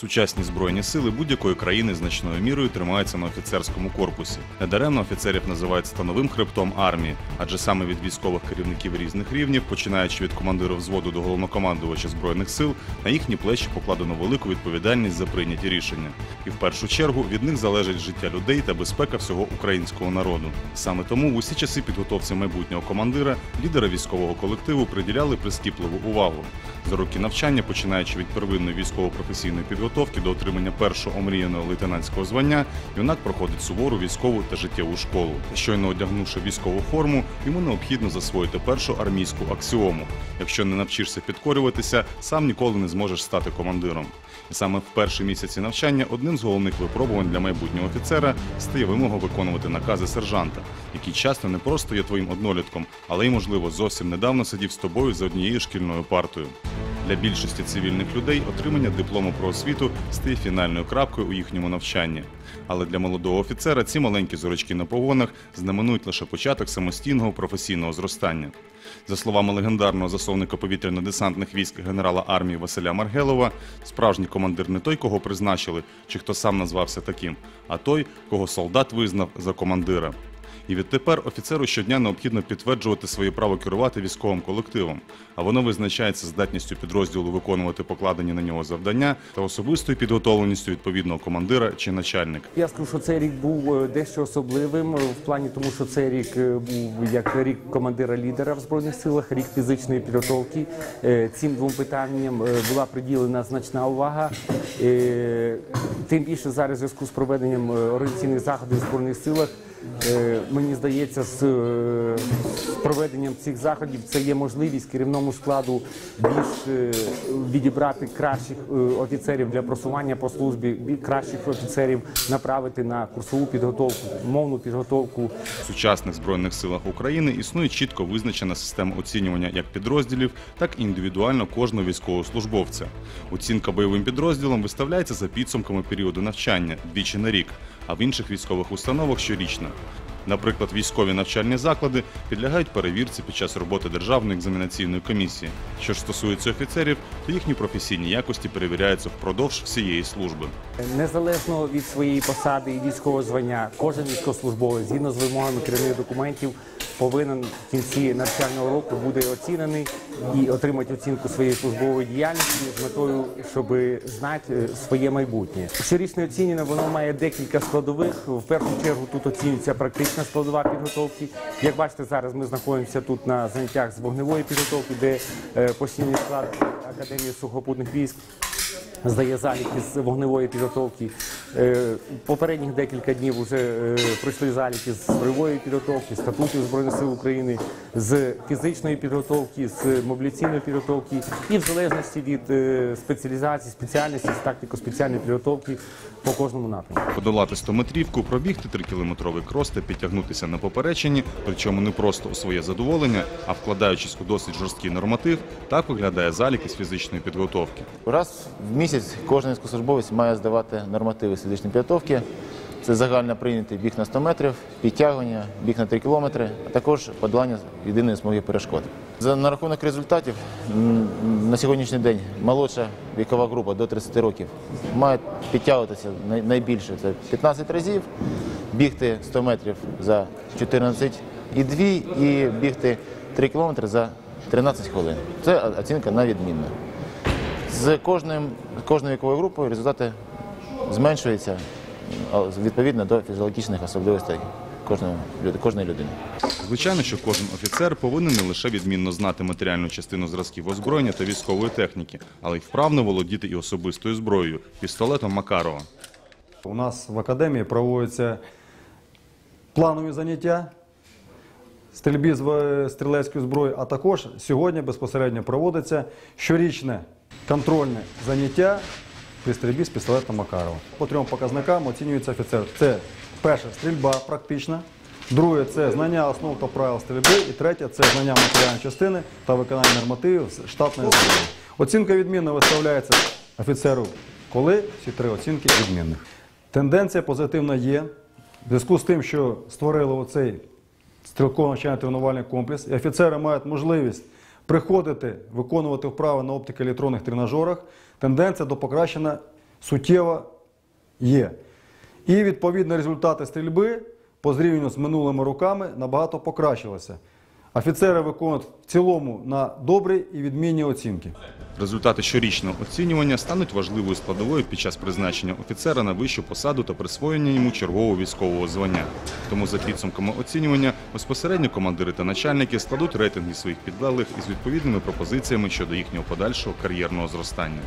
Сучасні збройні сили будь-якої країни значною мірою тримаються на офіцерському корпусі. Недаремно офіцерів називають становим хребтом армії, адже саме від військових керівників різних рівнів, починаючи від командира взводу до головнокомандувача збройних сил, на їхні плечі покладено велику відповідальність за прийняті рішення. І в першу чергу від них залежить життя людей та безпека всього українського народу. Саме тому в усі часи підготовці майбутнього командира лідери військового колективу приділяли прискіпливу увагу. За роки навчання, починаючи від первинної військово-професійної підготовки до отримання першого омріяного лейтенантського звання, юнак проходить сувору військову та життєву школу. Щойно одягнувши військову форму, йому необхідно засвоїти першу армійську аксіому. Якщо не навчишся підкорюватися, сам ніколи не зможеш стати командиром. І саме в перші місяці навчання одним з головних випробувань для майбутнього офіцера стає вимога виконувати накази сержанта, який часто не просто є твоїм однолітком, але й, можливо, зовсім недавно сидів з тобою за однією шкільною партою. Для більшості цивільних людей отримання диплому про освіту стає фінальною крапкою у їхньому навчанні. Але для молодого офіцера ці маленькі зорочки на погонах знаменують лише початок самостійного професійного зростання. За словами легендарного засовника повітряно-десантних військ генерала армії Василя Маргелова, справжній командир не той, кого призначили, чи хто сам назвався таким, а той, кого солдат визнав за командира. І відтепер офіцеру щодня необхідно підтверджувати своє право керувати військовим колективом, а воно визначається здатністю підрозділу виконувати покладені на нього завдання та особистою підготовленістю відповідного командира чи начальника. Я скажу, що цей рік був е, дещо особливим е, в плані, тому що цей рік е, був як рік командира лідера в збройних силах, рік фізичної підготовки. Цим двом питанням була приділена значна увага. Тим більше зараз в зв'язку з проведенням організаційних заходів в збройних силах. Е, Мені здається, з е, проведенням цих заходів це є можливість керівному складу більш е, відібрати кращих офіцерів для просування по службі, кращих офіцерів направити на курсову підготовку, мовну підготовку. В сучасних збройних силах України існує чітко визначена система оцінювання як підрозділів, так і індивідуально кожного військовослужбовця. Оцінка бойовим підрозділам виставляється за підсумками періоду навчання двічі на рік, а в інших військових установах щорічно. Наприклад, військові навчальні заклади підлягають перевірці під час роботи Державної екзаменаційної комісії. Що ж стосується офіцерів, то їхні професійні якості перевіряються впродовж всієї служби. Незалежно від своєї посади і військового звання, кожен військовослужбовець згідно з вимогами керівних документів повинен в кінці навчального року бути оцінений і отримати оцінку своєї службової діяльності з метою, щоб знати е, своє майбутнє. Щорічне оцінювання воно має декілька складових. В першу чергу тут оцінюється практична складова підготовки. Як бачите, зараз ми знаходимося тут на заняттях з вогневої підготовки, де е, постійний склад Академії сухопутних військ здає заліки з вогневої підготовки. Е, Попередніх декілька днів вже е, пройшли заліки з бойової підготовки, статутів Збройних сил України, з фізичної підготовки, з мобіляційної підготовки і в залежності від е, спеціалізації, спеціальності, з тактико-спеціальної підготовки по кожному напрямку. Подолати 100-метрівку, пробігти 3-кілометровий крос та підтягнутися на поперечині, причому не просто у своє задоволення, а вкладаючись у досить жорсткий норматив, так виглядає залік з фізичної підготовки. Раз в місяць кожен військовослужбовець має здавати нормативи фізичної підготовки. Це загально прийнятий біг на 100 метрів, підтягування, біг на 3 кілометри, а також подолання єдиної смуги перешкод. На рахунок результатів на сьогоднішній день молодша вікова група до 30 років має підтягуватися найбільше це 15 разів, бігти 100 метрів за 14,2 і бігти 3 кілометри за 13 хвилин. Це оцінка на кожним, з кожною віковою групою результати зменшуються а, відповідно до фізіологічних особливостей кожної, кожної людини. Звичайно, що кожен офіцер повинен не лише відмінно знати матеріальну частину зразків озброєння та військової техніки, але й вправно володіти і особистою зброєю пістолетом Макарова. У нас в академії проводяться планові заняття стрільбі з стрілецької зброї, а також сьогодні безпосередньо проводиться щорічне контрольне заняття при стрільбі з пістолетом Макарова. По трьом показникам оцінюється офіцер. Це перше стрільба практична, друге це знання основ та правил стрільби, і третє це знання матеріальної частини та виконання нормативів штатної зброї. Оцінка відмінно виставляється офіцеру, коли всі три оцінки відмінних. Тенденція позитивна є. В зв'язку з тим, що створили оцей стрілково навчальний тренувальний комплекс, і офіцери мають можливість приходити, виконувати вправи на оптико-електронних тренажерах, тенденція до покращення суттєво є. І відповідно результати стрільби по зрівнянню з минулими роками набагато покращилися. Офіцери виконують в цілому на добрі і відмінні оцінки. Результати щорічного оцінювання стануть важливою складовою під час призначення офіцера на вищу посаду та присвоєння йому чергового військового звання. Тому за підсумками оцінювання безпосередньо командири та начальники складуть рейтинги своїх підлеглих із відповідними пропозиціями щодо їхнього подальшого кар'єрного зростання.